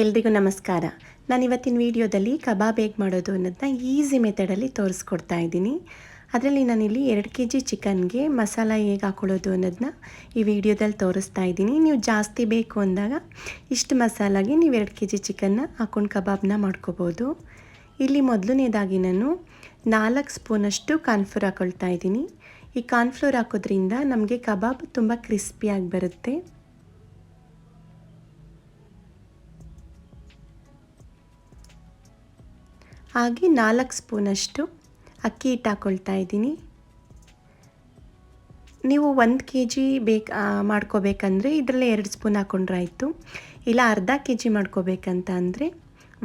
ಎಲ್ರಿಗೂ ನಮಸ್ಕಾರ. ನಾನು ಇವತ್ತಿನ ವಿಡಿಯೋದಲ್ಲಿ ಕಬಾಬ್ ಹೇಗೆ ಮಾಡೋದು ಅನ್ನೋದನ್ನ ಈಸಿ ಮೆಥಡಲ್ಲಿ ತೋರಿಸ್ಕೊಡ್ತಾ ಇದ್ದೀನಿ. ಅದರಲ್ಲಿ ನಾನಿಲ್ಲಿ ಎರಡು ಕೆ ಜಿ ಚಿಕನ್ಗೆ ಮಸಾಲ ಹೇಗೆ ಹಾಕೊಳ್ಳೋದು ಅನ್ನೋದನ್ನ ಈ ವಿಡಿಯೋದಲ್ಲಿ ತೋರಿಸ್ತಾ ಇದ್ದೀನಿ. ನೀವು ಜಾಸ್ತಿ ಬೇಕು ಅಂದಾಗ ಇಷ್ಟು ಮಸಾಲಾಗೆ ನೀವು ಎರಡು ಕೆ ಜಿ ಚಿಕನ್ನ ಹಾಕೊಂಡು ಕಬಾಬ್ನ ಮಾಡ್ಕೋಬೋದು. ಇಲ್ಲಿ ಮೊದಲನೇದಾಗಿ ನಾನು ನಾಲ್ಕು ಸ್ಪೂನಷ್ಟು ಕಾನ್ಫ್ಲೋರ್ ಹಾಕೊಳ್ತಾ ಇದ್ದೀನಿ. ಈ ಕಾನ್ಫ್ಲೋರ್ ಹಾಕೋದ್ರಿಂದ ನಮಗೆ ಕಬಾಬ್ ತುಂಬ ಕ್ರಿಸ್ಪಿಯಾಗಿ ಬರುತ್ತೆ. ಹಾಗೆ ನಾಲ್ಕು ಸ್ಪೂನಷ್ಟು ಅಕ್ಕಿ ಹಿಟ್ಟು ಹಾಕ್ಕೊಳ್ತಾ ಇದ್ದೀನಿ. ನೀವು ಒಂದು ಕೆ ಜಿ ಬೇಕು ಮಾಡ್ಕೋಬೇಕಂದ್ರೆ ಇದರಲ್ಲೇ ಎರಡು ಸ್ಪೂನ್ ಹಾಕ್ಕೊಂಡ್ರೆ ಆಯಿತು. ಇಲ್ಲ, ಅರ್ಧ ಕೆ ಜಿ ಮಾಡ್ಕೋಬೇಕಂತ ಅಂದರೆ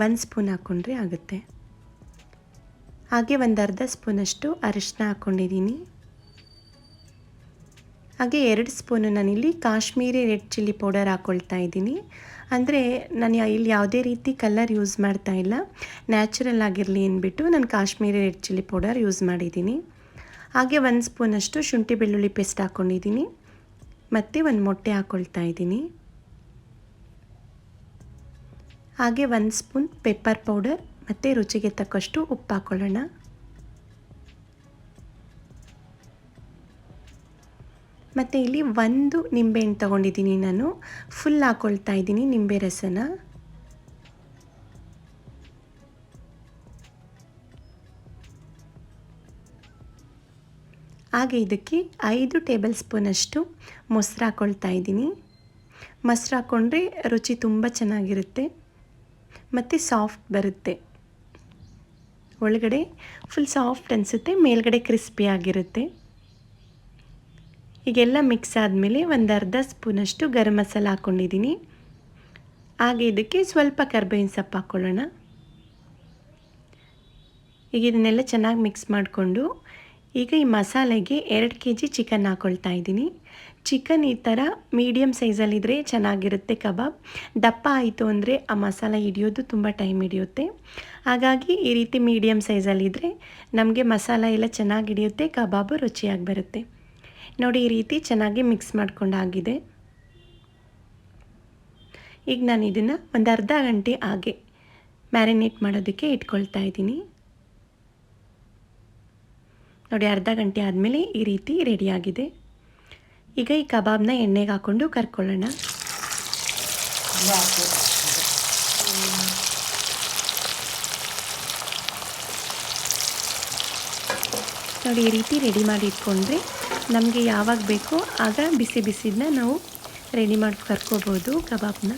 ಒಂದು ಸ್ಪೂನ್ ಹಾಕ್ಕೊಂಡ್ರೆ ಆಗುತ್ತೆ. ಹಾಗೆ ಒಂದು ಅರ್ಧ ಸ್ಪೂನಷ್ಟು ಅರಿಶಿನ ಹಾಕ್ಕೊಂಡಿದ್ದೀನಿ ಹಾಗೆ ಎರಡು ಸ್ಪೂನು ನಾನಿಲ್ಲಿ ಕಾಶ್ಮೀರಿ ರೆಡ್ ಚಿಲ್ಲಿ ಪೌಡರ್ ಹಾಕ್ಕೊಳ್ತಾ ಇದ್ದೀನಿ. ಅಂದರೆ ನಾನು ಇಲ್ಲಿ ಯಾವುದೇ ರೀತಿ ಕಲರ್ ಯೂಸ್ ಮಾಡ್ತಾ ಇಲ್ಲ. ನ್ಯಾಚುರಲ್ ಆಗಿರಲಿ ಅಂದ್ಬಿಟ್ಟು ನಾನು Kashmiri red chilli powder use ಮಾಡಿದ್ದೀನಿ. ಹಾಗೆ ಒಂದು ಸ್ಪೂನಷ್ಟು ಶುಂಠಿ ಬೆಳ್ಳುಳ್ಳಿ ಪೇಸ್ಟ್ ಹಾಕ್ಕೊಂಡಿದ್ದೀನಿ ಮತ್ತು ಒಂದು ಮೊಟ್ಟೆ ಹಾಕ್ಕೊಳ್ತಾ ಇದ್ದೀನಿ. ಹಾಗೆ ಒಂದು ಸ್ಪೂನ್ ಪೆಪ್ಪರ್ ಪೌಡರ್ ಮತ್ತು ರುಚಿಗೆ ತಕ್ಕಷ್ಟು ಉಪ್ಪು ಹಾಕ್ಕೊಳ್ಳೋಣ ಮತ್ತು ಇಲ್ಲಿ ಒಂದು ನಿಂಬೆಹಣ್ಣು ತೊಗೊಂಡಿದ್ದೀನಿ ನಾನು. ಫುಲ್ ಹಾಕ್ಕೊಳ್ತಾ ಇದ್ದೀನಿ ನಿಂಬೆ ರಸನ. ಹಾಗೆ ಇದಕ್ಕೆ ಐದು ಟೇಬಲ್ ಸ್ಪೂನಷ್ಟು ಮೊಸರು ಹಾಕ್ಕೊಳ್ತಾ ಇದ್ದೀನಿ. ಮೊಸರು ಹಾಕ್ಕೊಂಡ್ರೆ ರುಚಿ ತುಂಬ ಚೆನ್ನಾಗಿರುತ್ತೆ. ಮತ್ತು ಸಾಫ್ಟ್ ಬರುತ್ತೆ. ಒಳಗಡೆ ಫುಲ್ ಸಾಫ್ಟ್ ಅನಿಸುತ್ತೆ, ಮೇಲ್ಗಡೆ ಕ್ರಿಸ್ಪಿ ಈಗೆಲ್ಲ ಮಿಕ್ಸ್ ಆದಮೇಲೆ ಒಂದು ಅರ್ಧ ಸ್ಪೂನಷ್ಟು ಗರಂ ಮಸಾಲ ಹಾಕ್ಕೊಂಡಿದ್ದೀನಿ ಹಾಗೆ ಇದಕ್ಕೆ ಸ್ವಲ್ಪ ಕರ್ಬೇವಿನ ಸೊಪ್ಪು ಹಾಕ್ಕೊಳ್ಳೋಣ. ಈಗ ಇದನ್ನೆಲ್ಲ ಚೆನ್ನಾಗಿ ಮಿಕ್ಸ್ ಮಾಡಿಕೊಂಡು ಈಗ ಈ ಮಸಾಲೆಗೆ ಎರಡು ಕೆ ಜಿ ಚಿಕನ್ ಹಾಕ್ಕೊಳ್ತಾ ಇದ್ದೀನಿ. ಚಿಕನ್ ಈ ಥರ ಮೀಡಿಯಮ್ ಸೈಜಲ್ಲಿದ್ದರೆ ಚೆನ್ನಾಗಿರುತ್ತೆ ಕಬಾಬ್. ದಪ್ಪ ಆಯಿತು ಅಂದರೆ ಆ ಮಸಾಲ ಹಿಡಿಯೋದು ತುಂಬ ಟೈಮ್ ಹಿಡಿಯುತ್ತೆ. ಹಾಗಾಗಿ ಈ ರೀತಿ ಮೀಡಿಯಮ್ ಸೈಜಲ್ಲಿದ್ದರೆ ನಮಗೆ ಮಸಾಲ ಎಲ್ಲ ಚೆನ್ನಾಗಿ ಹಿಡಿಯುತ್ತೆ, ಕಬಾಬು ರುಚಿಯಾಗಿ ಬರುತ್ತೆ. ನೋಡಿ ಈ ರೀತಿ ಚೆನ್ನಾಗಿ ಮಿಕ್ಸ್ ಮಾಡ್ಕೊಂಡಾಗಿದೆ. ಈಗ ನಾನು ಇದನ್ನು ಒಂದು ಅರ್ಧ ಗಂಟೆ ಹಾಗೆ ಮ್ಯಾರಿನೇಟ್ ಮಾಡೋದಕ್ಕೆ ಇಟ್ಕೊಳ್ತಾ ಇದ್ದೀನಿ. ನೋಡಿ ಅರ್ಧ ಗಂಟೆ ಆದಮೇಲೆ ಈ ರೀತಿ ರೆಡಿಯಾಗಿದೆ ಈಗ ಈ ಕಬಾಬ್ನ ಎಣ್ಣೆಗೆ ಹಾಕ್ಕೊಂಡು ಕರ್ಕೊಳ್ಳೋಣ. ನೋಡಿ ಈ ರೀತಿ ರೆಡಿ ಮಾಡಿ ಇಟ್ಕೊಂಡ್ರೆ ನಮಗೆ ಯಾವಾಗ ಬೇಕೋ ಆಗ ಬಿಸಿ ಬಿಸಿದನ್ನ ನಾವು ರೆಡಿ ಮಾಡಿ ಕರ್ಕೋಬೋದು ಕಬಾಬ್ನ.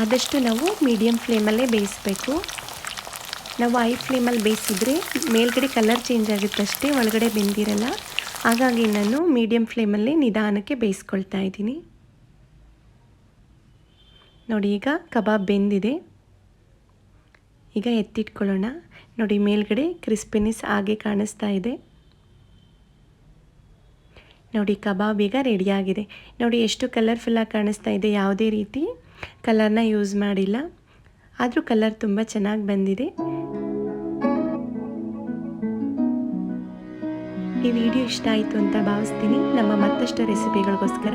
ಆದಷ್ಟು ನಾವು ಮೀಡಿಯಮ್ ಫ್ಲೇಮಲ್ಲೇ ಬೇಯಿಸಬೇಕು. ನಾವು ಐ ಫ್ಲೇಮಲ್ಲಿ ಬೇಯಿಸಿದ್ರೆ ಮೇಲ್ಗಡೆ ಕಲರ್ ಚೇಂಜ್ ಆಗುತ್ತಷ್ಟೇ ಒಳಗಡೆ ಬೆಂದಿರಲ್ಲ. ಹಾಗಾಗಿ ನಾನು ಮೀಡಿಯಮ್ ಫ್ಲೇಮಲ್ಲೇ ನಿಧಾನಕ್ಕೆ ಬೇಯಿಸ್ಕೊಳ್ತಾ ಇದ್ದೀನಿ. ನೋಡಿ, ಈಗ ಕಬಾಬ್ ಬೆಂದಿದೆ. ಈಗ ಎತ್ತಿಟ್ಕೊಳ್ಳೋಣ. ನೋಡಿ, ಮೇಲ್ಗಡೆ ಕ್ರಿಸ್ಪಿನಿಸ್ ಹಾಗೆ ಕಾಣಿಸ್ತಾ ಇದೆ. ನೋಡಿ, ಕಬಾಬ್ ಈಗ ರೆಡಿಯಾಗಿದೆ ನೋಡಿ, ಎಷ್ಟು ಕಲರ್ಫುಲ್ಲಾಗಿ ಕಾಣಿಸ್ತಾ ಇದೆ. ಯಾವುದೇ ರೀತಿ ಕಲರ್ನ ಯೂಸ್ ಮಾಡಿಲ್ಲ. ಆದರೂ ಕಲರ್ ತುಂಬ ಚೆನ್ನಾಗಿ ಬಂದಿದೆ. ಈ ವಿಡಿಯೋ ಇಷ್ಟ ಆಯಿತು ಅಂತ ಭಾವಿಸ್ತೀನಿ. ನಮ್ಮ ಮತ್ತಷ್ಟು ರೆಸಿಪಿಗಳಿಗೋಸ್ಕರ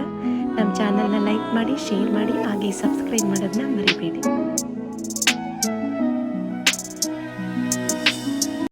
ನಮ್ಮ ಚಾನಲ್ನ ಲೈಕ್ ಮಾಡಿ ಶೇರ್ ಮಾಡಿ ಹಾಗೆ ಸಬ್ಸ್ಕ್ರೈಬ್ ಮಾಡೋದನ್ನ ಮರಿಬೇಡಿ.